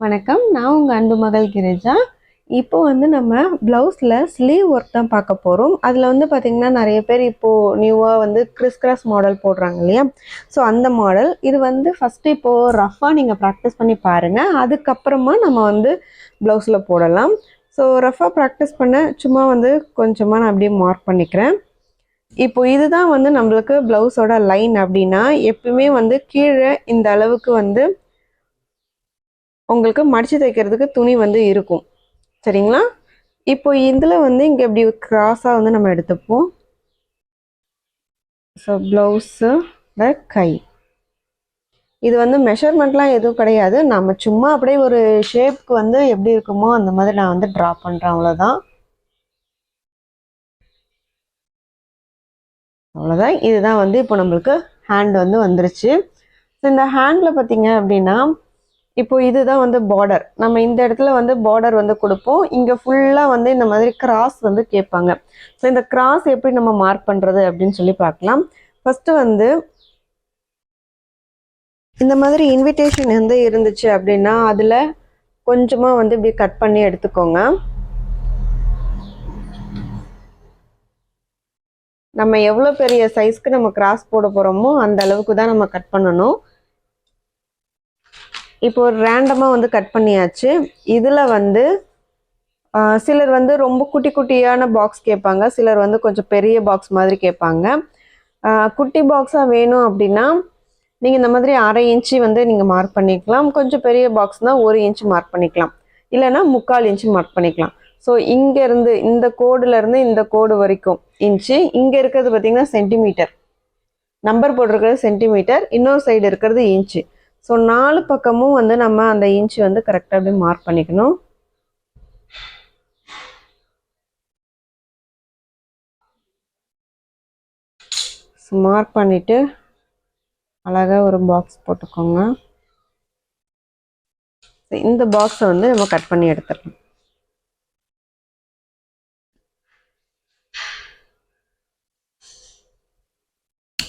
வணக்கம். நான் உங்கள் அன்பு மகள் கிரிஜா. இப்போ வந்து நம்ம ப்ளவுஸில் ஸ்லீவ் ஒர்க் தான் பார்க்க போகிறோம் அதில் வந்து பார்த்திங்கன்னா நிறைய பேர் இப்போது நியூவாக வந்து கிறிஸ் கிராஸ் மாடல் போடுறாங்க இல்லையா? ஸோ அந்த மாடல் இது வந்து ஃபஸ்ட்டு இப்போது ரஃபாக நீங்கள் ப்ராக்டிஸ் பண்ணி பாருங்கள் அதுக்கப்புறமா நம்ம வந்து ப்ளவுஸில் போடலாம். ஸோ ரஃபாக ப்ராக்டிஸ் பண்ண சும்மா வந்து கொஞ்சமாக நான் அப்படியே மார்க் பண்ணிக்கிறேன். இப்போ இதுதான் வந்து நம்மளுக்கு ப்ளவுஸோட லைன் அப்படின்னா எப்பயுமே வந்து கீழே இந்த அளவுக்கு வந்து உங்களுக்கு மடித்து தைக்கிறதுக்கு துணி வந்து இருக்கும். சரிங்களா? இப்போ இதில் வந்து இங்கே இப்படி கிராஸாக வந்து நம்ம எடுத்துப்போம்? ஸோ ப்ளவுஸு கை. இது வந்து மெஷர்மெண்ட்லாம் எதுவும் கிடையாது. நம்ம சும்மா அப்படியே ஒரு ஷேப்க்கு வந்து எப்படி இருக்குமோ அந்த மாதிரி நான் வந்து ட்ரா பண்ணுறேன் அவ்வளோதான் அவ்வளோதான் இதுதான் வந்து இப்போ நம்மளுக்கு ஹேண்ட் வந்து வந்துருச்சு. ஸோ இந்த ஹேண்டில் பார்த்தீங்க அப்படின்னா இப்போ இதுதான் வந்து பார்டர் நம்ம இந்த இடத்துல வந்து பார்டர் வந்து கொடுப்போம். இங்கே ஃபுல்லாக வந்து இந்த மாதிரி கிராஸ் வந்து கேட்பாங்க. ஸோ இந்த கிராஸ் எப்படி நம்ம மார்க் பண்ணுறது அப்படின்னு சொல்லி பார்க்கலாம். ஃபஸ்ட்டு வந்து இந்த மாதிரி இன்விடேஷன் வந்து இருந்துச்சு அப்படின்னா அதில் கொஞ்சமாக வந்து இப்படி கட் பண்ணி எடுத்துக்கோங்க. நம்ம எவ்வளோ பெரிய சைஸ்க்கு நம்ம கிராஸ் போட போகிறோமோ அந்த அளவுக்கு தான் நம்ம கட் பண்ணணும். இப்போ ஒரு ரேண்டமாக வந்து கட் பண்ணியாச்சு. இதில் வந்து சிலர் வந்து ரொம்ப குட்டி குட்டியான பாக்ஸ் கேட்பாங்க. சிலர் வந்து கொஞ்சம் பெரிய பாக்ஸ் மாதிரி கேட்பாங்க. குட்டி பாக்ஸாக வேணும் அப்படின்னா நீங்கள் இந்த மாதிரி அரை இன்ச்சு வந்து நீங்கள் மார்க் பண்ணிக்கலாம். கொஞ்சம் பெரிய பாக்ஸ்னால் ஒரு இன்ச்சு மார்க் பண்ணிக்கலாம். இல்லைன்னா முக்கால் இன்ச்சு மார்க் பண்ணிக்கலாம். ஸோ இங்கேருந்து இந்த கோடுலேருந்து இந்த கோடு வரைக்கும் இன்ச்சு இங்கே இருக்கிறது பார்த்திங்கன்னா சென்டிமீட்டர் நம்பர் போட்டிருக்கிறது சென்டிமீட்டர் இன்னொரு சைடு இருக்கிறது இன்ச்சு ஸோ நாலு பக்கமும் வந்து நம்ம அந்த இன்ச்சு வந்து கரெக்டாக அப்படியே மார்க் பண்ணிக்கணும். மார்க் பண்ணிவிட்டு அழகாக ஒரு பாக்ஸ் போட்டுக்கோங்க. இந்த பாக்ஸை வந்து நம்ம கட் பண்ணி எடுத்துடலாம்.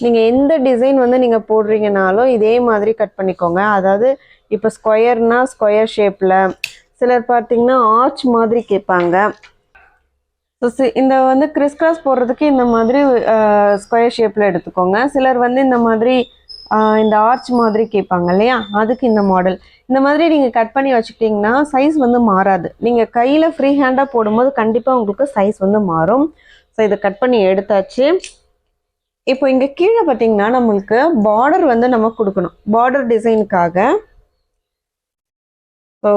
நீங்கள் எந்த டிசைன் வந்து நீங்கள் போடுறீங்கனாலும் இதே மாதிரி கட் பண்ணிக்கோங்க. அதாவது இப்போ ஸ்கொயர்னா ஸ்கொயர் ஷேப்பில் சிலர் பார்த்தீங்கன்னா ஆர்ச் மாதிரி கேட்பாங்க. ஸோ இந்த வந்து கிறிஸ் கிராஸ் போடுறதுக்கு இந்த மாதிரி ஸ்கொயர் ஷேப்பில் எடுத்துக்கோங்க. சிலர் வந்து இந்த மாதிரி இந்த ஆர்ச் மாதிரி கேட்பாங்க இல்லையா? அதுக்கு இந்த மாடல் இந்த மாதிரி நீங்கள் கட் பண்ணி வச்சுக்கிட்டிங்கன்னா சைஸ் வந்து மாறாது. நீங்கள் கையில் ஃப்ரீ ஹேண்டாக போடும்போது கண்டிப்பாக உங்களுக்கு சைஸ் வந்து மாறும். ஸோ இதை கட் பண்ணி எடுத்தாச்சு. இப்போ இங்கே கீழே பார்த்தீங்கன்னா நம்மளுக்கு பார்டர் வந்து நம்ம கொடுக்கணும். பார்டர் டிசைனுக்காக இப்போ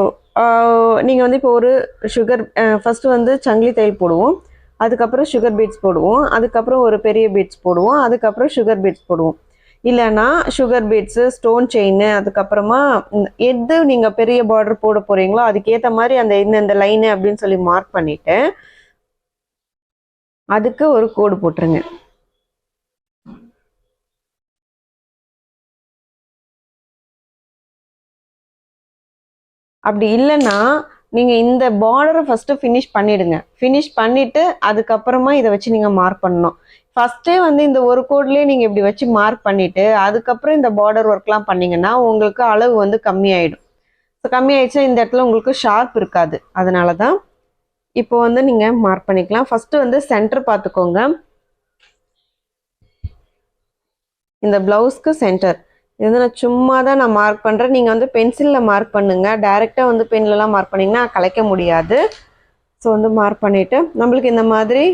நீங்கள் வந்து இப்போ ஒரு சுகர் ஃபஸ்ட்டு வந்து சங்கிலி தையல் போடுவோம். அதுக்கப்புறம் சுகர் பீட்ஸ் போடுவோம். அதுக்கப்புறம் ஒரு பெரிய பீட்ஸ் போடுவோம். அதுக்கப்புறம் சுகர் பீட்ஸ் போடுவோம். இல்லைன்னா சுகர் பீட்ஸு ஸ்டோன் செயின் அதுக்கப்புறமா எது நீங்கள் பெரிய பார்டர் போட போகிறீங்களோ அதுக்கேற்ற மாதிரி அந்த இந்த இந்த லைனு அப்படின்னு சொல்லி மார்க் பண்ணிவிட்டு அதுக்கு ஒரு கோடு போட்டுருங்க. அப்படி இல்லைன்னா நீங்கள் இந்த பார்டரை ஃபஸ்ட்டு ஃபினிஷ் பண்ணிவிடுங்க ஃபினிஷ் பண்ணிவிட்டு அதுக்கப்புறமா இதை வச்சு நீங்கள் மார்க் பண்ணணும். ஃபஸ்ட்டே வந்து இந்த ஒரு கோட்லேயே நீங்கள் இப்படி வச்சு மார்க் பண்ணிவிட்டு அதுக்கப்புறம் இந்த பார்டர் ஒர்க்லாம் பண்ணிங்கன்னா உங்களுக்கு அளவு வந்து கம்மியாயிடும். ஸோ கம்மியாயிடுச்சா இந்த இடத்துல உங்களுக்கு ஷார்ப் இருக்காது. அதனால தான் இப்போ வந்து நீங்கள் மார்க் பண்ணிக்கலாம். ஃபஸ்ட்டு வந்து சென்டர் பார்த்துக்கோங்க. இந்த ப்ளவுஸ்க்கு சென்டர் இது வந்து நான் சும்மா தான் நான் மார்க் பண்ணுறேன் நீங்கள் வந்து பென்சிலில் மார்க் பண்ணுங்கள் டைரெக்டாக வந்து பென்லலாம் மார்க் பண்ணிங்கன்னா கலைக்க முடியாது. ஸோ வந்து மார்க் பண்ணிவிட்டு நம்மளுக்கு இந்த மாதிரி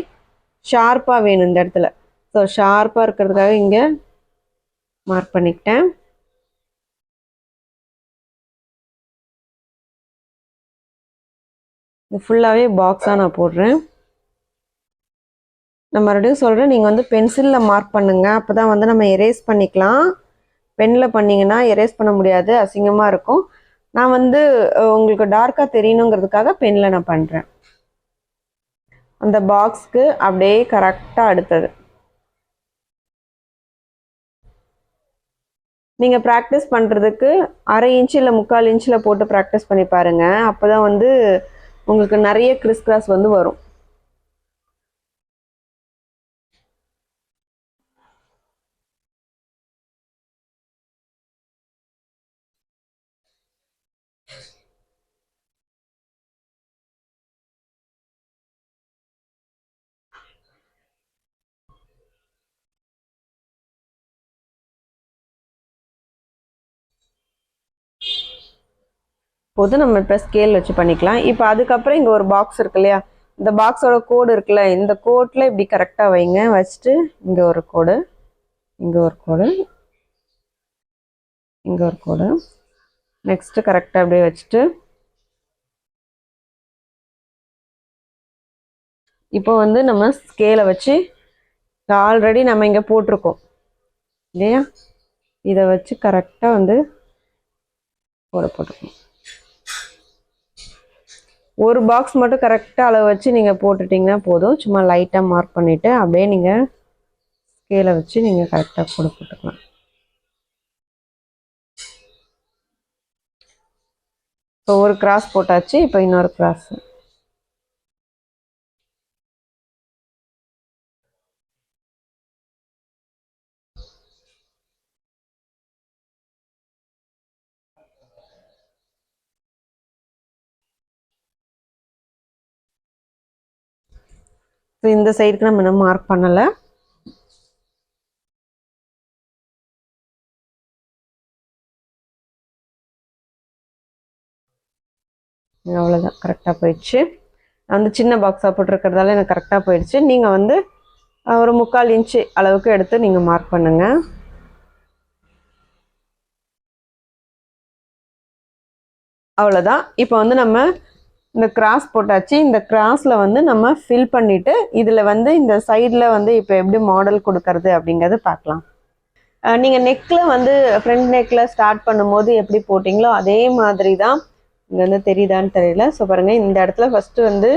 ஷார்ப்பாக வேணும் இந்த இடத்துல. ஸோ ஷார்ப்பாக இருக்கிறதுக்காக இங்கே மார்க் பண்ணிக்கிட்டேன். இது ஃபுல்லாகவே பாக்ஸாக நான் போடுறேன். நான் மறுபடியும் சொல்கிறேன் நீங்கள் வந்து பென்சிலில் மார்க் பண்ணுங்கள் அப்போ தான் வந்து நம்ம எரேஸ் பண்ணிக்கலாம். பெனில் பண்ணிங்கன்னா எரேஸ் பண்ண முடியாது அசிங்கமாக இருக்கும். நான் வந்து உங்களுக்கு டார்க்காக தெரியணுங்கிறதுக்காக பெனில் நான் பண்ணுறேன் அந்த பாக்ஸ்க்கு அப்படியே கரெக்டாக அடுத்தது. நீங்கள் ப்ராக்டிஸ் பண்ணுறதுக்கு அரை இன்ச்சு இல்லை முக்கால் இன்ச்சில் போட்டு ப்ராக்டிஸ் பண்ணி பாருங்கள் அப்போ தான் வந்து உங்களுக்கு நிறைய கிறிஸ் கிராஸ் வந்து வரும். போது நம்ம இப்போ ஸ்கேல் வச்சு பண்ணிக்கலாம். இப்போ அதுக்கப்புறம் இங்கே ஒரு பாக்ஸ் இருக்கு இல்லையா? இந்த பாக்ஸோட கோடு இருக்குல்ல இந்த கோட்டில் இப்படி கரெக்டாக வைங்க. வச்சுட்டு இங்கே ஒரு கோடு இங்கே ஒரு கோடு இங்கே ஒரு கோடு நெக்ஸ்ட்டு கரெக்டாக அப்படியே வச்சுட்டு. இப்போ வந்து நம்ம ஸ்கேலை வச்சு ஆல்ரெடி நம்ம இங்கே போட்டிருக்கோம். இல்லையா? இதை வச்சு கரெக்டாக வந்து போட போட்டுக்கணும் ஒரு பாக்ஸ் மட்டும் கரெக்டாக அளவு வச்சு நீங்கள் போட்டுட்டிங்கன்னா போதும். சும்மா லைட்டாக மார்க் பண்ணிவிட்டு அப்படியே நீங்கள் ஸ்கேலை வச்சு நீங்கள் கரெக்டாக போட போட்டுக்கலாம். இப்போ ஒரு கிராஸ் போட்டாச்சு இப்போ இன்னொரு கிராஸ் இந்த சைடுக்கு நம்ம இன்னும் மார்க் பண்ணலை. அவ்வளோதான் கரெக்டாக போயிடுச்சு. அந்த சின்ன பாக்ஸாக போட்டிருக்கிறதால எனக்கு கரெக்டாக போயிடுச்சு. நீங்கள் வந்து ஒரு முக்கால் இன்ச்சு அளவுக்கு எடுத்து நீங்கள் மார்க் பண்ணுங்கள் அவ்வளோதான் இப்போ வந்து நம்ம இந்த கிராஸ் போட்டாச்சு. இந்த கிராஸில் வந்து நம்ம ஃபில் பண்ணிவிட்டு இதில் வந்து இந்த சைடில் வந்து இப்போ எப்படி மாடல் கொடுக்கறது அப்படிங்கிறது பார்க்கலாம். நீங்கள் நெக்கில் வந்து ஃப்ரண்ட் நெக்கில் ஸ்டார்ட் பண்ணும்போது எப்படி போட்டிங்களோ அதே மாதிரி தான் இங்கே வந்து தெரியுதான்னு தெரியல. ஸோ பாருங்கள் இந்த இடத்துல ஃபஸ்ட்டு வந்து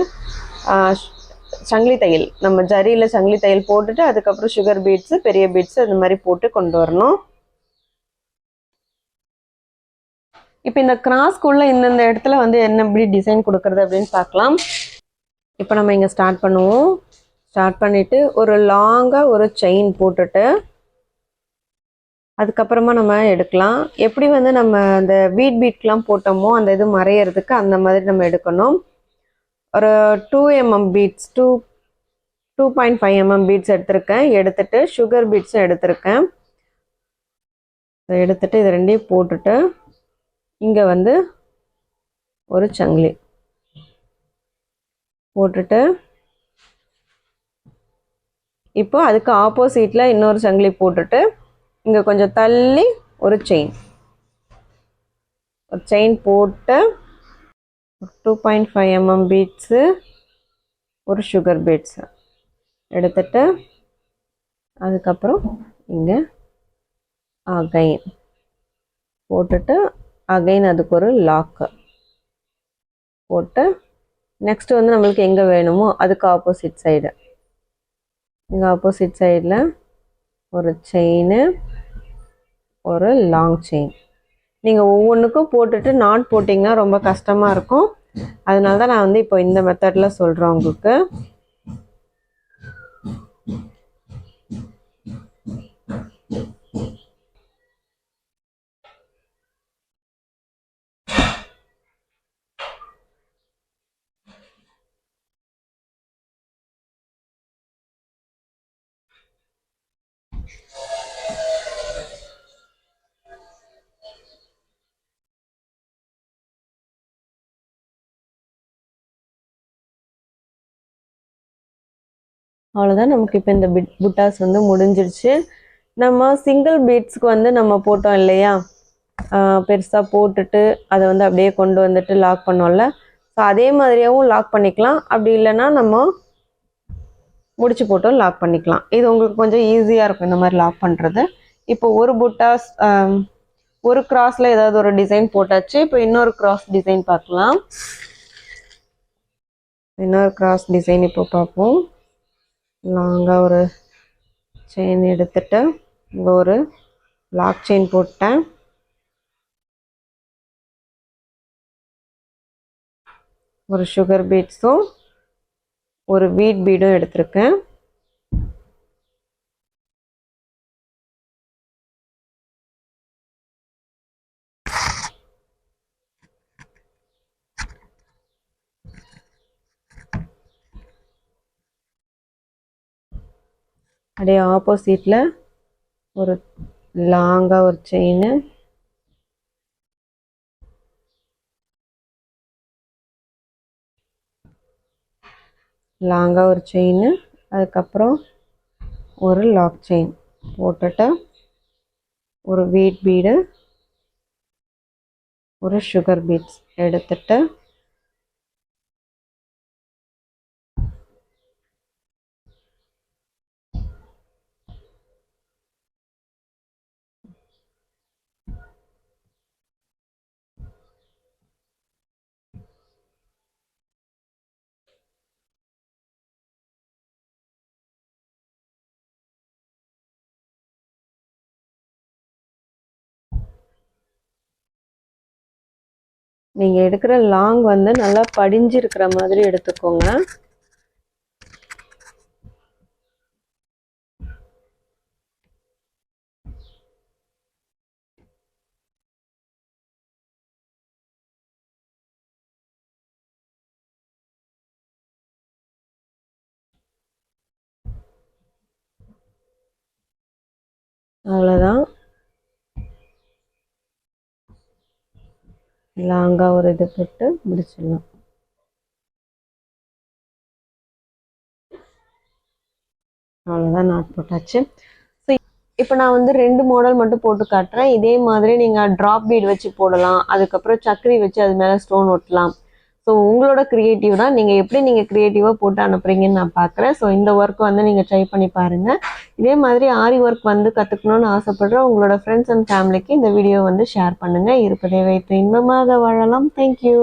சங்கிலி தையல். நம்ம ஜரியில் சங்கிலி தையல் போட்டுட்டு அதுக்கப்புறம் சுகர் பீட்ஸு பெரிய பீட்ஸு அந்த மாதிரி போட்டு கொண்டு வரணும். இப்போ இந்த கிராஸ்க்குள்ளே இந்தந்த இடத்துல வந்து என்ன எப்படி டிசைன் கொடுக்கறது அப்படின்னு பார்க்கலாம். இப்போ நம்ம இங்கே ஸ்டார்ட் பண்ணுவோம். ஸ்டார்ட் பண்ணிவிட்டு ஒரு லாங்காக ஒரு செயின் போட்டுட்டு அதுக்கப்புறமா நம்ம எடுக்கலாம். எப்படி வந்து நம்ம அந்த பீட் பீட்லாம் போட்டோமோ அந்த இது மறையிறதுக்கு அந்த மாதிரி நம்ம எடுக்கணும். ஒரு two mm beads two two point five mm beads எடுத்திருக்கேன். எடுத்துட்டு சுகர் பீட்ஸும் எடுத்திருக்கேன். இதை எடுத்துட்டு இது ரெண்டையும் போட்டுட்டு இங்கே வந்து ஒரு சங்கிலி போட்டுட்டு இப்போ அதுக்கு ஆப்போசிட்டில் இன்னொரு சங்கிலி போட்டுட்டு இங்கே கொஞ்சம் தள்ளி ஒரு செயின் ஒரு செயின் போட்டு two point five mm beads ஒரு சுகர் பீட்ஸு எடுத்துட்டு அதுக்கப்புறம் இங்கே அகைன் போட்டுட்டு அகைன் அதுக்கு ஒரு லாக்கு போட்டு நெக்ஸ்ட் வந்து நம்மளுக்கு எங்கே வேணுமோ அதுக்கு ஆப்போசிட் சைடு இங்கே ஆப்போசிட் சைடில் ஒரு செயின் ஒரு லாங் செயின் நீங்கள் ஒவ்வொன்றுக்கும் போட்டுட்டு நாட் போட்டிங்கன்னா ரொம்ப கஷ்டமாக இருக்கும். அதனால தான் நான் வந்து இப்போ இந்த மெத்தடில் சொல்கிறேன் உங்களுக்கு. அவ்வளோதான் நமக்கு இப்போ இந்த பிட் புட்டாஸ் வந்து முடிஞ்சிருச்சு. நம்ம சிங்கிள் பீட்ஸ்க்கு வந்து நம்ம போட்டோம் இல்லையா? பெருசாக போட்டுட்டு அதை வந்து அப்படியே கொண்டு வந்துட்டு லாக் பண்ணோம்ல. ஸோ அதே மாதிரியாகவும் லாக் பண்ணிக்கலாம். அப்படி இல்லைன்னா நம்ம முடிச்சு போட்டும் லாக் பண்ணிக்கலாம். இது உங்களுக்கு கொஞ்சம் ஈஸியாக இருக்கும் இந்த மாதிரி லாக் பண்ணுறது இப்போ ஒரு புட்டாஸ் ஒரு கிராஸில் ஏதாவது ஒரு டிசைன் போட்டாச்சு. இப்போ இன்னொரு கிராஸ் டிசைன் பார்க்கலாம். இன்னொரு கிராஸ் டிசைன் இப்போ பார்ப்போம். லாங்காக ஒரு செயின் எடுத்துட்டு இங்கே ஒரு லாக் செயின் போட்டேன். ஒரு சுகர் பீட்ஸும் ஒரு வீட் பீடும் எடுத்திருக்கேன். அப்படியே ஆப்போசிட்டில் ஒரு லாங்காக ஒரு செயின் லாங்காக ஒரு செயின் அதுக்கப்புறம் ஒரு லாக் செயின் போட்டுட்டு ஒரு வீட் பீடு ஒரு சுகர் பீட்ஸ் எடுத்துட்டு நீங்கள் எடுக்கிற லாங் வந்து நல்லா படிஞ்சு இருக்கிற மாதிரி எடுத்துக்கோங்க. அவ்வளோதான் லாங்காக ஒரு இது போட்டு முடிச்சிடலாம். அவ்வளோதான் நாட் போட்டாச்சு. ஸோ இப்போ நான் வந்து ரெண்டு மாடல் மட்டும் போட்டு காட்டுறேன். இதே மாதிரி நீங்கள் ட்ராப் பீட் வச்சு போடலாம். அதுக்கப்புறம் சக்கரி வச்சு அது மேலே ஸ்டோன் ஒட்டலாம். ஸோ உங்களோட க்ரியேட்டிவ் தான் நீங்கள் எப்படி நீங்கள் க்ரியேட்டிவாக போட்டு அனுப்புறீங்கன்னு நான் பார்க்குறேன் ஸோ இந்த ஒர்க் வந்து நீங்கள் ட்ரை பண்ணி பாருங்கள் இதே மாதிரி ஆரி ஒர்க் வந்து கற்றுக்கணும்னு ஆசைப்படுற உங்களோட ஃப்ரெண்ட்ஸ் அண்ட் ஃபேமிலிக்கு இந்த வீடியோ வந்து ஷேர் பண்ணுங்கள் இருப்பதை வைத்து இன்பமாக வாழலாம். தேங்க்யூ